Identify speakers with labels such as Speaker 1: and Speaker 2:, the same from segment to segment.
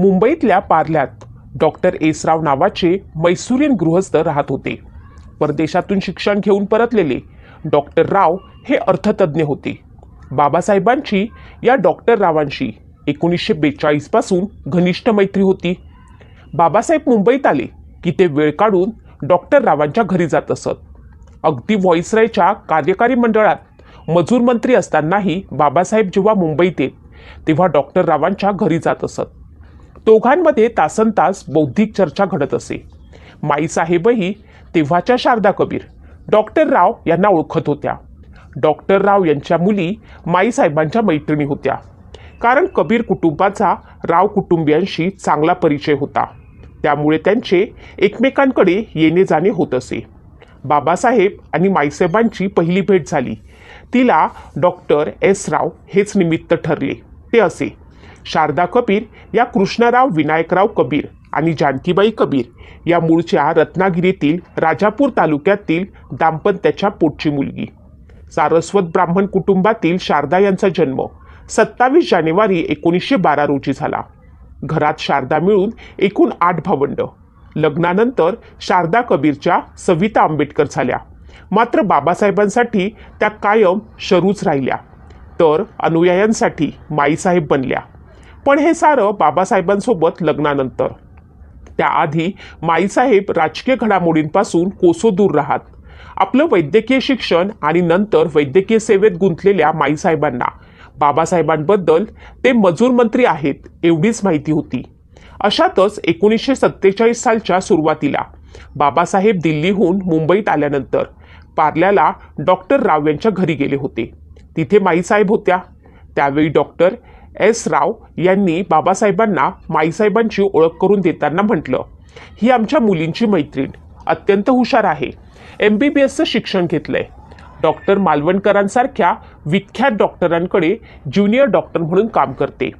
Speaker 1: मुंबईतल्या पार्ल्यात डॉक्टर एसराव नावाचे मैसुरीन गृहस्थ राहत होते. परदेशातून शिक्षण घेऊन परतलेले डॉक्टर राव हे अर्थतज्ज्ञ होते. बाबासाहेबांची या डॉक्टर रावांशी एकोणीसशे बेचाळीसपासून घनिष्ठ मैत्री होती. बाबासाहेब मुंबईत आले की ते वेळ काढून डॉक्टर रावांच्या घरी जात असत. अगदी व्हॉइसरायच्या कार्यकारी मंडळात मजूर मंत्री असतानाही बाबासाहेब जेव्हा मुंबईत येत तेव्हा डॉक्टर रावांच्या घरी जात असत. दोघांमध्ये तासन तास बौद्धिक चर्चा घडत असे. माईसाहेबही तेव्हाच्या शारदा कबीर डॉक्टर राव यांना ओळखत होत्या. डॉक्टर राव यांच्या मुली माईसाहेबांच्या मैत्रिणी होत्या. कारण कबीर कुटुंबाचा राव कुटुंबियांशी चांगला परिचय होता. त्यामुळे त्यांचे एकमेकांकडे येणे जाणे होत असे. बाबासाहेब आणि माईसाहेबांची पहिली भेट झाली. तिला डॉक्टर एस राव हेच निमित्त ठरले. ते असे. शारदा कबीर या कृष्णराव विनायकराव कबीर आणि जानकीबाई कबीर या मूळच्या रत्नागिरीतील राजापूर तालुक्यातील दाम्पत्याच्या पोटची मुलगी. सारस्वत ब्राह्मण कुटुंबातील शारदा यांचा जन्म सत्तावीस जानेवारी एकोणीसशे बारा रोजी झाला. घरात शारदा मिळून एकूण आठ भावंड. लग्नानंतर शारदा कबीरच्या सविता आंबेडकर झाल्या. मात्र बाबासाहेबांसाठी त्या कायम शरूच राहिल्या. तर अनुयायांसाठी माईसाहेब बनल्या. पण हे सारं बाबासाहेबांसोबत लग्नानंतर. त्याआधी माईसाहेब राजकीय घडामोडींपासून कोसो दूर राहत. आपलं वैद्यकीय शिक्षण आणि नंतर वैद्यकीय सेवेत गुंतलेल्या माईसाहेबांना बाबासाहेबांबद्दल ते मजूर मंत्री आहेत एवढीच माहिती होती. अशातच एकोणीसशे सत्तेचाळीस सालच्या सुरुवातीला बाबासाहेब दिल्लीहून मुंबईत आल्यानंतर पार्ल्याला डॉक्टर राव यांच्या घरी गेले होते. तिथे माईसाहेब होत्या. त्यावेळी डॉक्टर एस राव यांनी बाबासाहेबांना माईसाहेबांची ओळख करून देताना म्हटलं ही आमच्या मुलींची मैत्रीण. अत्यंत हुशार आहे. एम बी बी एसचं शिक्षण घेतलंय. डॉक्टर मालवणकरांसारख्या विख्यात डॉक्टरांकडे ज्युनियर डॉक्टर म्हणून काम करते.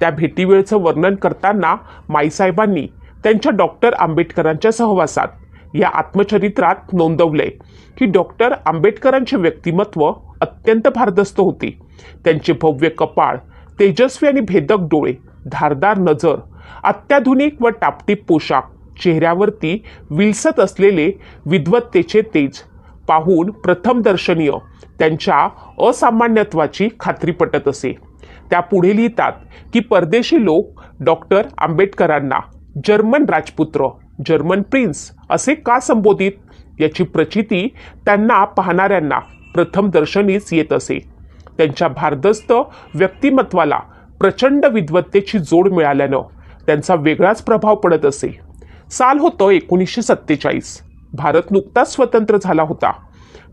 Speaker 1: त्या भेटीवेळचं वर्णन करताना माईसाहेबांनी त्यांच्या डॉक्टर आंबेडकरांच्या सहवासात या आत्मचरित्रात नोंदवलंय की डॉक्टर आंबेडकरांचे व्यक्तिमत्व अत्यंत भारदस्त होते. त्यांचे भव्य कपाळ तेजस्वी आणि भेदक डोळे धारदार नजर अत्याधुनिक व टापटीप पोशाख चेहऱ्यावरती विलसत असलेले विद्वत्तेचे तेज पाहून प्रथम दर्शनीय त्यांच्या असामान्यत्वाची खात्री पटत असे. त्या पुढे लिहितात की परदेशी लोक डॉक्टर आंबेडकरांना जर्मन राजपुत्र जर्मन प्रिन्स असे का संबोधित? याची प्रचिती त्यांना पाहणाऱ्यांना प्रथम दर्शनीच येत असे. त्यांच्या भारदस्त व्यक्तिमत्वाला प्रचंड विद्वत्तेची जोड मिळाल्यानं त्यांचा वेगळाच प्रभाव पडत असे. साल होतं एकोणीसशे सत्तेचाळीस. भारत नुकताच स्वतंत्र झाला होता.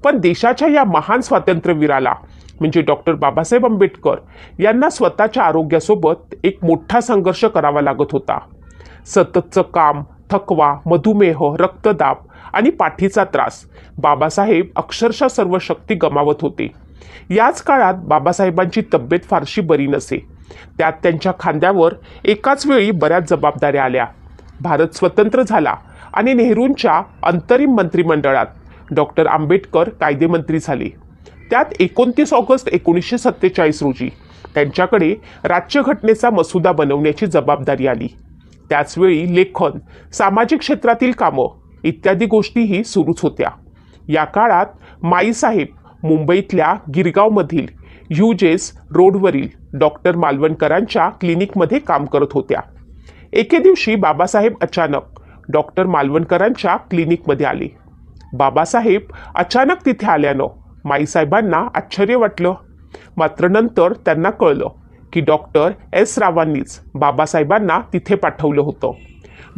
Speaker 1: पण देशाच्या या महान स्वातंत्र्यवीराला म्हणजे डॉक्टर बाबासाहेब आंबेडकर यांना स्वतःच्या आरोग्यासोबत एक मोठा संघर्ष करावा लागत होता. सततचं काम थकवा मधुमेह रक्तदाब आणि पाठीचा त्रास बाबासाहेब अक्षरशः सर्व शक्ती गमावत होते. याच काळात बाबासाहेबांची तब्येत फारशी बरी नसे. त्यात त्यांच्या खांद्यावर एकाच वेळी बऱ्याच जबाबदाऱ्या आल्या. भारत स्वतंत्र झाला आणि नेहरूंच्या अंतरिम मंत्रिमंडळात डॉक्टर आंबेडकर कायदेमंत्री झाले. त्यात एकोणतीस ऑगस्ट एकोणीसशे सत्तेचाळीस रोजी त्यांच्याकडे राज्यघटनेचा मसुदा बनवण्याची जबाबदारी आली. त्याचवेळी लेखन सामाजिक क्षेत्रातील कामं इत्यादी गोष्टीही सुरूच होत्या. या काळात माईसाहेब मुंबईतल्या गिरगावमधील ह्युजेस रोडवरील डॉक्टर मालवणकरांच्या क्लिनिकमध्ये काम करत होत्या. एके दिवशी बाबासाहेब अचानक डॉक्टर मालवणकरांच्या क्लिनिकमध्ये आले. बाबासाहेब अचानक तिथे आल्यानं माईसाहेबांना आश्चर्य वाटलं. मात्र नंतर त्यांना कळलं की डॉक्टर एस रावांनीच बाबासाहेबांना तिथे पाठवलं होतं.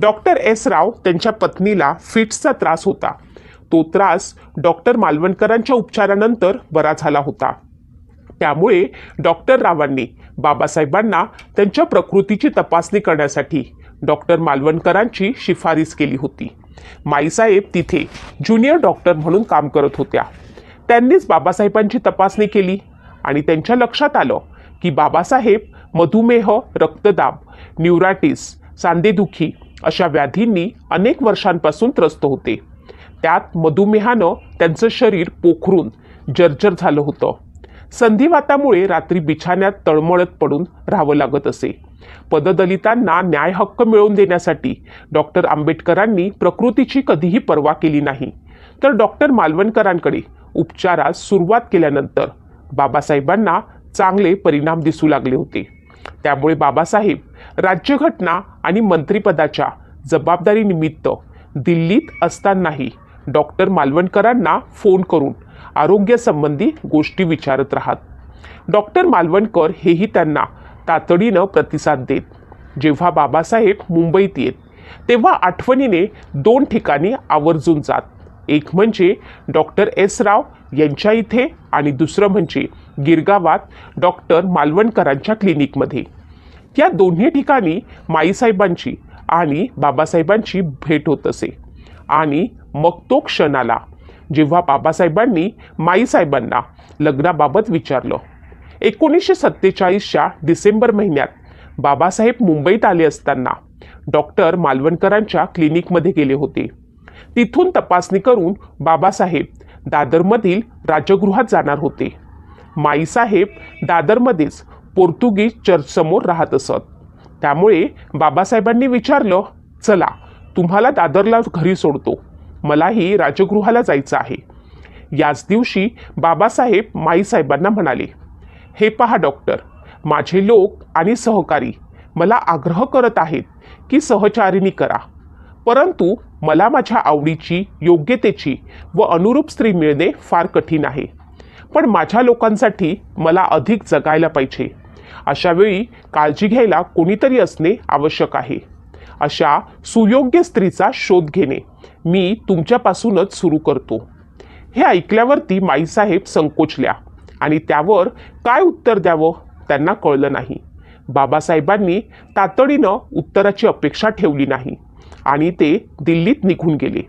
Speaker 1: डॉक्टर एस राव त्यांच्या पत्नीला फिट्सचा त्रास होता. तो त्रास डॉक्टर मालवणकरांच्या उपचारानंतर बरा झाला होता. त्यामुळे डॉक्टर रावांनी बाबासाहेबांना त्यांच्या प्रकृतीची तपासणी करण्यासाठी डॉक्टर मालवणकरांची शिफारस केली होती. माईसाहेब तिथे ज्युनियर डॉक्टर म्हणून काम करत होत्या. त्यांनीच बाबासाहेबांची तपासणी केली आणि त्यांच्या लक्षात आलं की बाबासाहेब मधुमेह रक्तदाब न्यूराटिस सांधेदुखी अशा व्याधींनी अनेक वर्षांपासून त्रस्त होते. त्यात मधुमेहानं त्यांचं शरीर पोखरून जर्जर झालं होतं. संधिवातामुळे रात्री बिछाण्यात तळमळत पडून राहावं लागत असे. पददलितांना न्याय हक्क मिळवून देण्यासाठी डॉक्टर आंबेडकरांनी प्रकृतीची कधीही पर्वा केली नाही. तर डॉक्टर मालवणकरांकडे उपचारास सुरुवात केल्यानंतर बाबासाहेबांना चांगले परिणाम दिसू लागले होते. त्यामुळे बाबासाहेब राज्यघटना आणि मंत्रिपदाच्या जबाबदारीनिमित्त दिल्लीत असतानाही डॉक्टर मालवणकरांना फोन करून आरोग्यासंबंधी गोष्टी विचारत राहत. डॉक्टर मालवणकर हेही त्यांना तातडीनं प्रतिसाद देत. जेव्हा बाबासाहेब मुंबईत येत तेव्हा आठवणीने दोन ठिकाणी आवर्जून जात. एक म्हणजे डॉक्टर एस राव यांच्या इथे आणि दुसरं म्हणजे गिरगावात डॉक्टर मालवणकरांच्या क्लिनिकमध्ये. या दोन्ही ठिकाणी माईसाहेबांची आणि बाबासाहेबांची भेट होत असे. आणि मग तो क्षण आला जेव्हा बाबासाहेबांनी माईसाहेबांना लग्नाबाबत विचारलं. एकोणीसशे सत्तेचाळीसच्या डिसेंबर महिन्यात बाबासाहेब मुंबईत आले असताना डॉक्टर मालवणकरांच्या क्लिनिकमध्ये गेले होते. तिथून तपासणी करून बाबासाहेब दादरमधील राजगृहात जाणार होते. माईसाहेब दादरमध्येच पोर्तुगीज चर्चसमोर राहत असत. त्यामुळे बाबासाहेबांनी विचारलं चला तुम्हाला दादरला घरी सोडतो. मलाही राजगृहाला जायचं आहे. याच दिवशी बाबासाहेब माईसाहेबांना म्हणाले हे पहा डॉक्टर माझे लोक आणि सहकारी मला आग्रह करत आहेत की सहचारिणी करा. परंतु मला माझ्या आवडीची योग्यतेची व अनुरूप स्त्री मिळणे फार कठीण आहे. पण माझ्या लोकांसाठी मला अधिक जगायला पाहिजे. अशावेळी काळजी घ्यायला कोणीतरी असणे आवश्यक आहे. अशा सुयोग्य स्त्रीचा शोध घेणे. मी तुमच्यापासूनच सुरू करतो. हे ऐकल्यावरती माईसाहेब संकोचल्या आणि त्यावर काय उत्तर द्यावं त्यांना कळलं नाही. बाबासाहेबांनी तातडीनं उत्तराची अपेक्षा ठेवली नाही आणि ते दिल्लीत निघून गेले.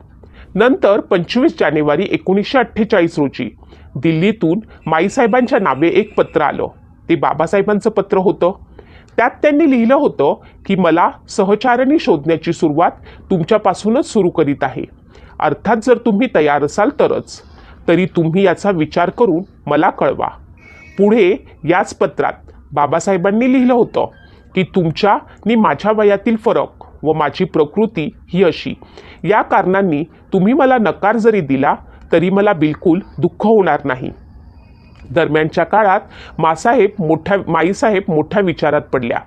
Speaker 1: नंतर पंचवीस जानेवारी एकोणीसशे अठ्ठेचाळीस रोजी दिल्लीतून माईसाहेबांच्या नावे एक पत्र आलं. ते बाबासाहेबांचं पत्र होतं. त्यात त्यांनी लिहिलं होतं की मला सहचारणी शोधण्याची सुरुवात तुमच्यापासूनच सुरू करीत आहे. अर्थात जर तुम्ही तयार असाल तरच तरी तुम्ही याचा विचार करून मला कळवा. पुढे याच पत्रात बाबासाहेबांनी लिहिलं होतं की तुमच्या आणि माझ्या वयातील फरक व माझी प्रकृती ही अशी. या कारणांनी तुम्ही मला नकार जरी दिला तरी मला बिलकुल दुःख होणार नाही. दरम्यानच्या काळात मासाहेब मोठ्या माईसाहेब मोठ्या विचारात पडल्या.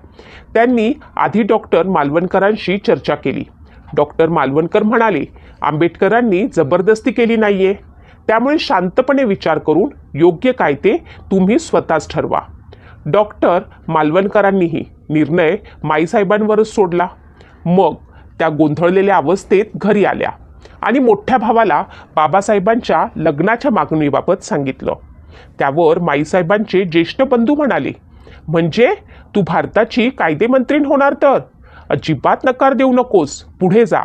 Speaker 1: त्यांनी आधी डॉक्टर मालवणकरांशी चर्चा केली. डॉक्टर मालवणकर म्हणाले आंबेडकरांनी जबरदस्ती केली नाहीये. त्यामुळे शांतपणे विचार करून योग्य काय ते तुम्ही स्वतःच ठरवा. डॉक्टर मालवणकरांनीही निर्णय माईसाहेबांवरच सोडला. मग त्या गोंधळलेल्या अवस्थेत घरी आल्या आणि मोठ्या भावाला बाबासाहेबांच्या लग्नाच्या मागणीबाबत सांगितलं. त्यावर माईसाहेबांचे ज्येष्ठ बंधू म्हणाले म्हणजे तू भारताची कायदेमंत्रीण होणार तर? अजिबात नकार देऊ नकोस पुढे जा.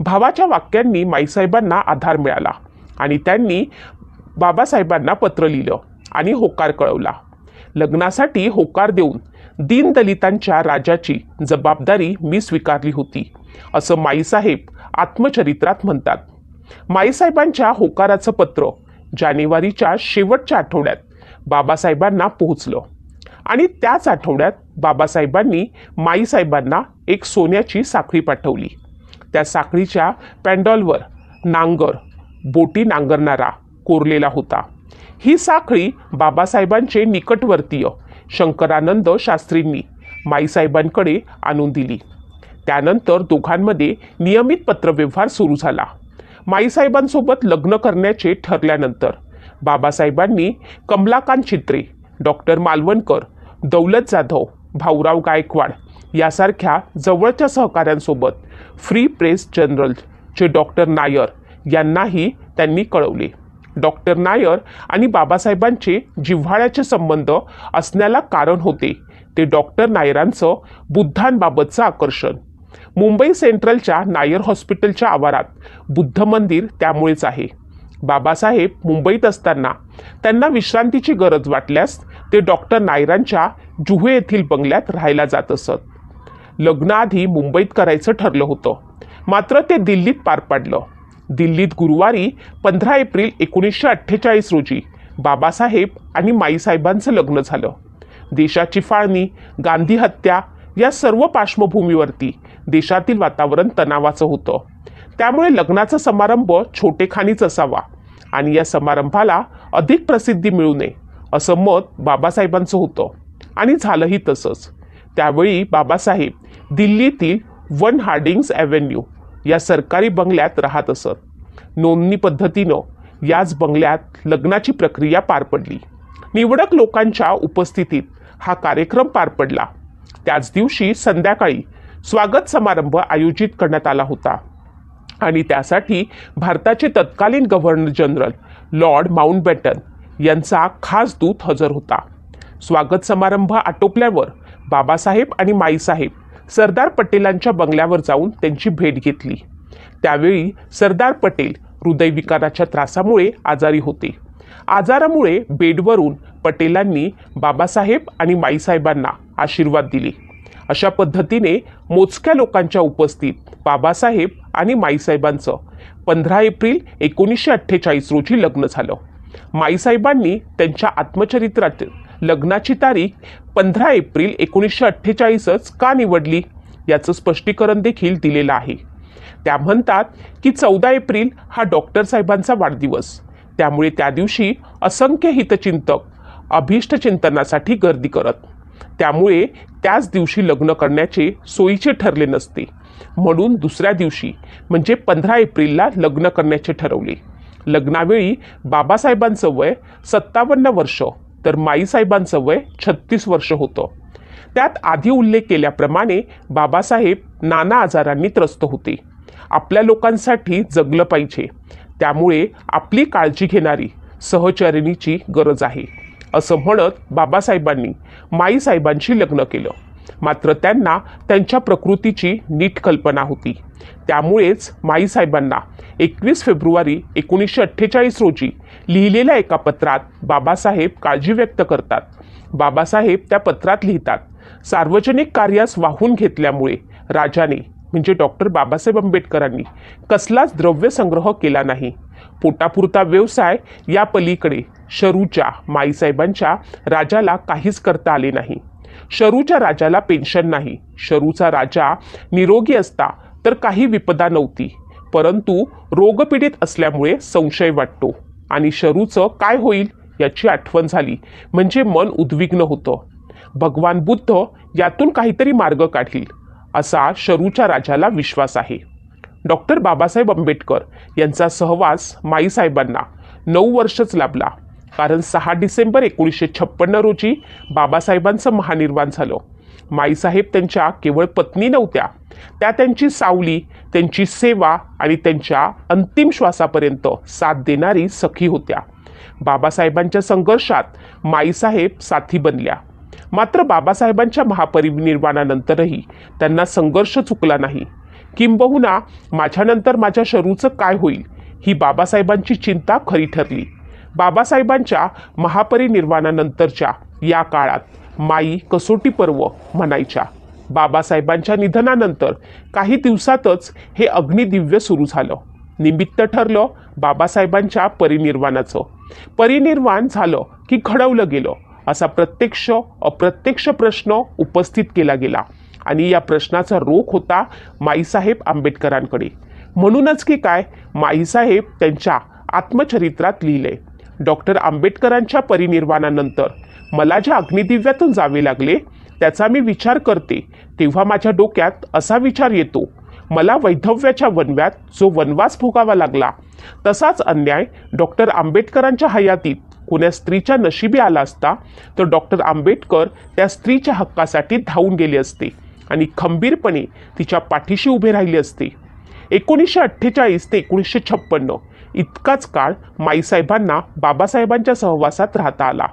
Speaker 1: भावाच्या वाक्यांनी माईसाहेबांना आधार मिळाला आणि त्यांनी बाबासाहेबांना पत्र लिहिलं आणि होकार कळवला. लग्नासाठी होकार देऊन दीनदलितांच्या राजाची जबाबदारी मी स्वीकारली होती असं माईसाहेब आत्मचरित्रात म्हणतात. माईसाहेबांच्या होकाराचं पत्र जानेवारीच्या शेवटच्या आठवड्यात बाबासाहेबांना पोहोचलं. आणि त्याच आठवड्यात बाबासाहेबांनी माईसाहेबांना एक सोन्याची साखळी पाठवली. त्या साखळीच्या पॅन्डॉलवर नांगर बोटी नांगरणारा कोरलेला होता. ही साखळी बाबासाहेबांचे निकटवर्तीय शंकरानंद शास्त्रींनी माईसाहेबांकडे आणून दिली. त्यानंतर दोघांमध्ये नियमित पत्रव्यवहार सुरू झाला. माईसाहेबांसोबत लग्न करण्याचे ठरल्यानंतर बाबासाहेबांनी कमलाकांत चित्रे डॉक्टर मालवणकर दौलत जाधव भाऊराव गायकवाड यासारख्या जवळच्या सहकाऱ्यांसोबत फ्री प्रेस जनरलचे डॉक्टर नायर यांनाही त्यांनी कळवले. डॉक्टर नायर आणि बाबासाहेबांचे जिव्हाळ्याचे संबंध असण्याला कारण होते. ते डॉक्टर नायरांचं बुद्धांबाबतचं आकर्षण मुंबई सेंट्रलच्या नायर हॉस्पिटलच्या आवारात बुद्ध मंदिर त्यामुळेच आहे. बाबासाहेब मुंबईत असताना त्यांना विश्रांतीची गरज वाटल्यास ते डॉक्टर नायरांच्या जुहे येथील बंगल्यात राहायला जात असत. लग्नाआधी मुंबईत करायचं ठरलं होतं. मात्र ते दिल्लीत पार पाडलं. दिल्लीत गुरुवारी पंधरा एप्रिल एकोणीसशे अठ्ठेचाळीस रोजी बाबासाहेब आणि माईसाहेबांचं लग्न झालं. देशाची फाळणी गांधी हत्या या सर्व पार्श्वभूमीवरती देशातील वातावरण तणावाचं होतं. त्यामुळे लग्नाचा समारंभ छोटेखानीच असावा आणि या समारंभाला अधिक प्रसिद्धी मिळू नये असं मत बाबासाहेबांचं होतं आणि झालंही तसंच. त्यावेळी बाबासाहेब दिल्लीतील वन हार्डिंग्स ॲव्हेन्यू या सरकारी बंगल्यात राहत असत. नोंदणी पद्धतीनं याच बंगल्यात लग्नाची प्रक्रिया पार पडली. निवडक लोकांच्या उपस्थितीत हा कार्यक्रम पार पडला. त्याच दिवशी संध्याकाळी स्वागत समारंभ आयोजित करण्यात आला होता. आणि त्यासाठी भारताचे तत्कालीन गव्हर्नर जनरल लॉर्ड माउंटबॅटन यांचा खास दूत हजर होता. स्वागत समारंभ आटोपल्यावर बाबासाहेब आणि माईसाहेब सरदार पटेलांच्या बंगल्यावर जाऊन त्यांची भेट घेतली. त्यावेळी सरदार पटेल हृदयविकाराच्या त्रासामुळे आजारी होते. आजारामुळे बेडवरून पटेलांनी बाबासाहेब आणि माईसाहेबांना आशीर्वाद दिले. अशा पद्धतीने मोजक्या लोकांच्या उपस्थित बाबासाहेब आणि माईसाहेबांचं पंधरा एप्रिल एकोणीसशे अठ्ठेचाळीस रोजी लग्न झालं. माईसाहेबांनी त्यांच्या आत्मचरित्रात लग्नाची तारीख पंधरा एप्रिल एकोणीसशे अठ्ठेचाळीसच का निवडली याचं स्पष्टीकरण देखील दिलेलं आहे. त्या म्हणतात की चौदा एप्रिल हा डॉक्टर साहेबांचा वाढदिवस. त्यामुळे त्या दिवशी असंख्य हितचिंतक अभीष्ट चिंतनासाठी गर्दी करत. त्यामुळे त्याच दिवशी लग्न करण्याचे सोयीचे ठरले नसते. म्हणून दुसऱ्या दिवशी म्हणजे पंधरा एप्रिलला लग्न करण्याचे ठरवले. लग्नावेळी बाबासाहेबांचं वय सत्तावन्न वर्ष तर माईसाहेबांचं वय छत्तीस वर्ष होतं. त्यात आधी उल्लेख केल्याप्रमाणे बाबासाहेब नाना आजारांनी त्रस्त होते. आपल्या लोकांसाठी जगलं पाहिजे. त्यामुळे आपली काळजी घेणारी सहचरणीची गरज आहे. असं म्हणत बाबासाहेबांनी माईसाहेबांशी लग्न केलं. मात्र त्यांना त्यांच्या प्रकृतीची नीट कल्पना होती. त्यामुळेच माईसाहेबांना एकवीस फेब्रुवारी एकोणीसशे अठ्ठेचाळीस रोजी लिहिलेल्या एका पत्रात बाबासाहेब काळजी व्यक्त करतात. बाबासाहेब त्या पत्रात लिहितात सार्वजनिक कार्यास वाहून घेतल्यामुळे राजाने म्हणजे डॉक्टर बाबासाहेब आंबेडकरांनी कसलाच द्रव्य संग्रह केला नाही. पोटापुरता व्यवसाय या पलीकडे शरूच्या माईसाहेबांच्या राजाला काहीच करता आले नाही. शरूच्या राजाला पेन्शन नाही. शरूचा राजा निरोगी असता तर काही विपदा नव्हती. परंतु रोगपीडित असल्यामुळे संशय वाटतो. आणि शरूचं काय होईल याची आठवण झाली. म्हणजे मन उद्विग्न होतं. भगवान बुद्ध यातून काहीतरी मार्ग काढील. असा शरूच्या राजाला विश्वास आहे. डॉक्टर बाबासाहेब आंबेडकर यांचा सहवास माईसाहेबांना नऊ वर्षच लाभला. कारण सहा डिसेंबर एकोणीसशे छप्पन्न रोजी बाबासाहेबांचं महानिर्वाण झालं. माईसाहेब त्यांच्या केवळ पत्नी नव्हत्या. त्या त्यांची सावली त्यांची सेवा आणि त्यांच्या अंतिम श्वासापर्यंत साथ देणारी सखी होत्या. बाबासाहेबांच्या संघर्षात माईसाहेब साथी बनल्या. मात्र बाबासाहेबांच्या महापरिनिर्वाणानंतरही त्यांना संघर्ष चुकला नाही. किंबहुना माझ्यानंतर माझ्या शरूचं काय होईल ही बाबासाहेबांची चिंता खरी ठरली. बाबासाहेबांच्या महापरिनिर्वाणानंतरच्या या काळात माई कसोटी पर्व म्हणायच्या. बाबासाहेबांच्या निधनानंतर काही दिवसातच हे अग्निदिव्य सुरू झालं. निमित्त ठरलं बाबासाहेबांच्या परिनिर्वाणाचं. परिनिर्वाण झालं की घडवलं गेलं. असा प्रत्यक्ष अप्रत्यक्ष प्रश्न उपस्थित केला गेला. आणि या प्रश्नाचा रोख होता माईसाहेब आंबेडकरांकडे. म्हणूनच की काय? माईसाहेब त्यांच्या आत्मचरित्रात लिहिले. डॉक्टर आंबेडकरांच्या परिनिर्वाणानंतर मला ज्या अग्निदिव्यातून जावे लागले त्याचा मी विचार करते. तेव्हा माझ्या डोक्यात असा विचार येतो. मला वैधव्याच्या वनव्यात जो वनवास भोगावा लागला तसाच अन्याय डॉक्टर आंबेडकरांच्या हयातीत कोण्या स्त्रीच्या नशिबी आला असता तर डॉक्टर आंबेडकर त्या स्त्रीच्या हक्कासाठी धावून गेले असते आणि खंबीरपणे तिच्या पाठीशी उभे राहिले असते. एकोणीसशे अठ्ठेचाळीस ते एकोणीसशे छप्पन्न इतकाच काळ माईसाहेबांना बाबासाहेबांच्या सहवासात राहता आला.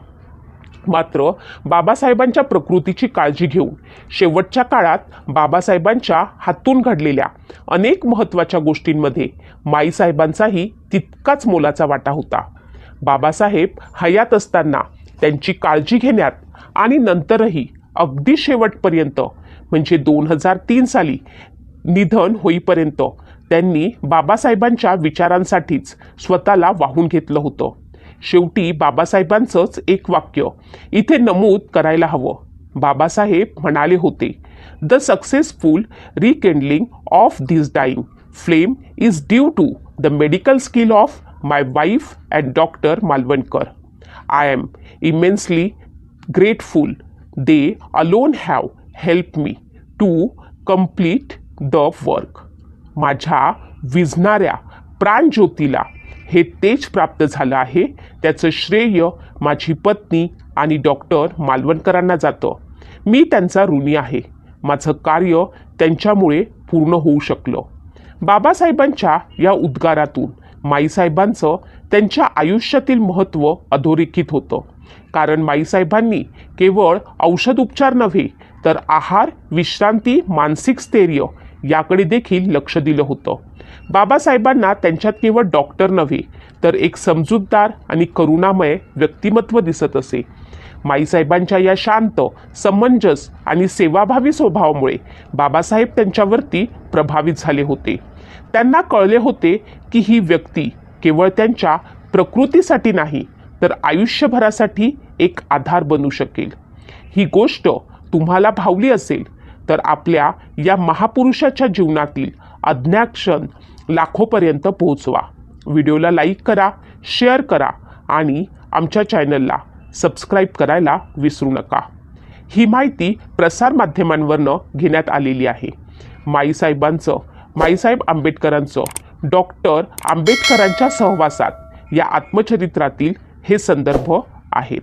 Speaker 1: मात्र बाबासाहेबांच्या प्रकृतीची काळजी घेऊन शेवटच्या काळात बाबासाहेबांच्या हातून घडलेल्या अनेक महत्त्वाच्या गोष्टींमध्ये माईसाहेबांचाही तितकाच मोलाचा वाटा होता. बाबासाहेब हयात असताना त्यांची काळजी घेण्यात आणि नंतरही अगदी शेवटपर्यंत म्हणजे दोन हजार तीन साली निधन होईपर्यंत त्यांनी बाबासाहेबांच्या विचारांसाठीच स्वतःला वाहून घेतलं होतं. शेवटी बाबासाहेबांचंच एक वाक्य इथे नमूद करायला हवं. बाबासाहेब म्हणाले होते the successful rekindling of this dying flame is due to the medical skill of my wife and doctor Malvankar I am immensely grateful they alone have helped me to complete the work. माझ्या विझणाऱ्या प्राणज्योतीला हे तेज प्राप्त झालं आहे. त्याचं श्रेय माझी पत्नी आणि डॉक्टर मालवणकरांना जातं. मी त्यांचा ऋणी आहे. माझं कार्य त्यांच्यामुळे पूर्ण होऊ शकलं. बाबासाहेबांच्या या उद्गारातून माईसाहेबांचं त्यांच्या आयुष्यातील महत्त्व अधोरेखित होतं. कारण माईसाहेबांनी केवळ औषध उपचार नव्हे तर आहार विश्रांती मानसिक स्थैर्य याकडे देखील लक्ष दिलं होतं. बाबासाहेबांना त्यांच्यात केवळ डॉक्टर नव्हे तर एक समजूतदार आणि करुणामय व्यक्तिमत्व दिसत असे. माईसाहेबांच्या या शांत समंजस आणि सेवाभावी स्वभावामुळे बाबासाहेब त्यांच्यावरती प्रभावित झाले होते. त्यांना कळले होते की ही व्यक्ती केवळ त्यांच्या प्रकृतीसाठी नाही तर आयुष्यभरासाठी एक आधार बनू शकेल. ही गोष्ट तुम्हाला भावली असेल तर आपल्या या महापुरुषाच्या जीवनातील अज्ञाक्षण लाखोपर्यंत पोहोचवा. व्हिडिओला लाईक करा शेअर करा आणि आमच्या चॅनलला सबस्क्राईब करायला विसरू नका. ही माहिती प्रसारमाध्यमांवरनं घेण्यात आलेली आहे. माईसाहेबांचं माईसाहेब आंबेडकरांचं डॉक्टर आंबेडकरांच्या सहवासात या आत्मचरित्रातील हे संदर्भ आहेत.